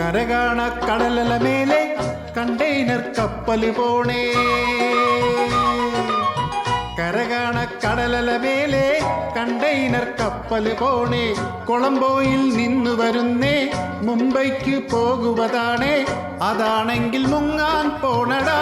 കരകാണ കടലല മേലെ കണ്ടെയ്നർ കപ്പൽ പോണേ. കരകാണ കടലല മേലെ കണ്ടെയ്നർ കപ്പൽ പോണേ. കൊളംബോയിൽ നിന്ന് വരുന്നേ മുംബൈക്ക് പോകുവതാണേ. അതാണെങ്കിൽ മുങ്ങാൻ പോണടാ.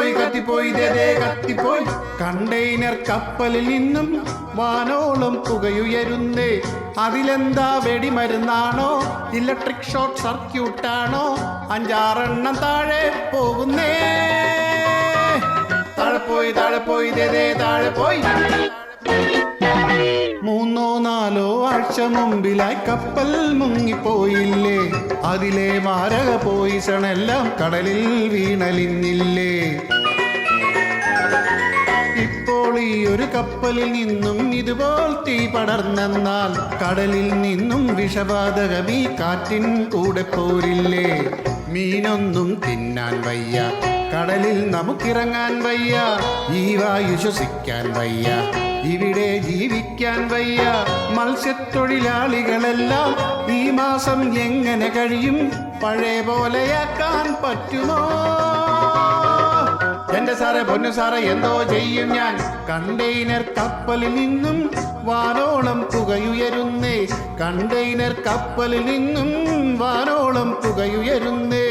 കത്തിപ്പോയി കത്തിപ്പോയി ദേ കത്തിപ്പോയി. കണ്ടെയ്നർ കപ്പലിൽ നിന്നും വാനോളം പുകയുയരുന്നേ. അതിലെന്താ വെടിമരുന്നാണോ? Electric short സർക്യൂട്ടാണോ? അഞ്ചാറെണ്ണം താഴെ പോകുന്നേ. താഴെ പോയി താഴെ പോയി ദേ താഴെ പോയി. മൂന്നോ ആഴ്ച മുമ്പിലായി കപ്പൽ മുങ്ങിപ്പോയില്ലേ? അതിലെ മാരക പോയിസണെല്ലാം കടലിൽ വീണലിന്നില്ലേ? ഇപ്പോൾ ഈ ഒരു കപ്പലിൽ നിന്നും ഇതുപോൽ തീ പടർന്നെന്നാൽ കടലിൽ നിന്നും വിഷവാതകം ഈ കാറ്റിൻ കൂടെ പോരില്ലേ? മീനൊന്നും തിന്നാൻ വയ്യ. കടലിൽ നമുക്കിറങ്ങാൻ വയ്യ. ഈ വായു ശ്വസിക്കാൻ വയ്യ. ഇവിടെ ജീവിക്കാൻ വയ്യ. മത്സ്യത്തൊഴിലാളികളെല്ലാം ഈ മാസം എങ്ങനെ കഴിയും? പഴയ പോലെയാക്കാൻ പറ്റുമോ? എന്റെ സാറേ പൊന്നു സാറേ എന്തോ ചെയ്യും ഞാൻ. കണ്ടെയ്നർ കപ്പലിൽ നിന്നും വാനോളം പുകയുയരുന്നേ. കണ്ടെയ്നർ കപ്പലിൽ നിന്നും വാനോളം പുകയുയരുന്നേ.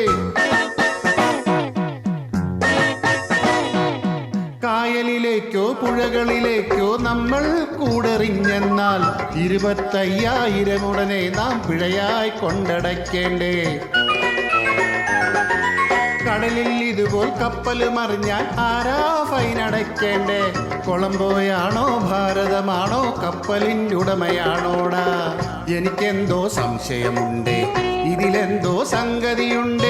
കായലിലേക്കോ പുഴകളിലേക്കോ നമ്മൾ കൂടെറിഞ്ഞെന്നാൽ ഇരുപത്തയ്യായിരം ഉടനെ നാം പിഴയായി കൊണ്ടടയ്ക്കേണ്ടേ. കടലിൽ ഇതുപോൽ കപ്പൽ മറിഞ്ഞാൽ ആരാ ഫൈൻ അടയ്ക്കേണ്ടേ? കൊളംബോയാണോ ഭാരതമാണോ കപ്പലിന്റെ ഉടമയാണോടാ? എനിക്കെന്തോ സംശയമുണ്ട് ഇതിലെന്തോ സംഗതിയുണ്ട്.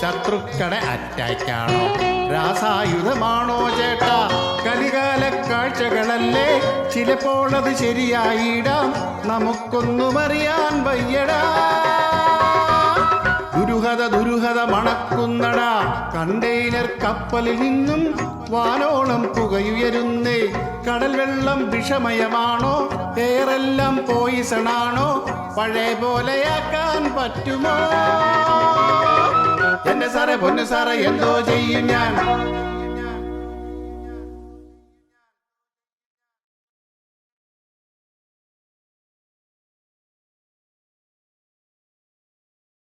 ശത്രുക്കളെ അറ്റാക്കാണോ രാസായുധമാണോ ചേട്ടാ? കലികാല കാഴ്ചകളല്ലേ? ചിലപ്പോൾ അത് ശരിയായിടാം. നമുക്കൊന്നും അറിയാൻ വയ്യടാ. ദുരുഹത ദുരുഹത മണക്കുന്നടാ. കണ്ടെയ്നർ കപ്പലിൽ നിന്നും വാനോളം പുകയുയരുന്നേ. കടൽ വെള്ളം വിഷമയമാണോ? ഏറെല്ലാം പോയിസണാണോ പഴയ പോലെയാക്കാൻ പറ്റുമോ? എന്റെ സാറേ പൊന്നു സാറേ എന്തോ ചെയ്യും ഞാൻ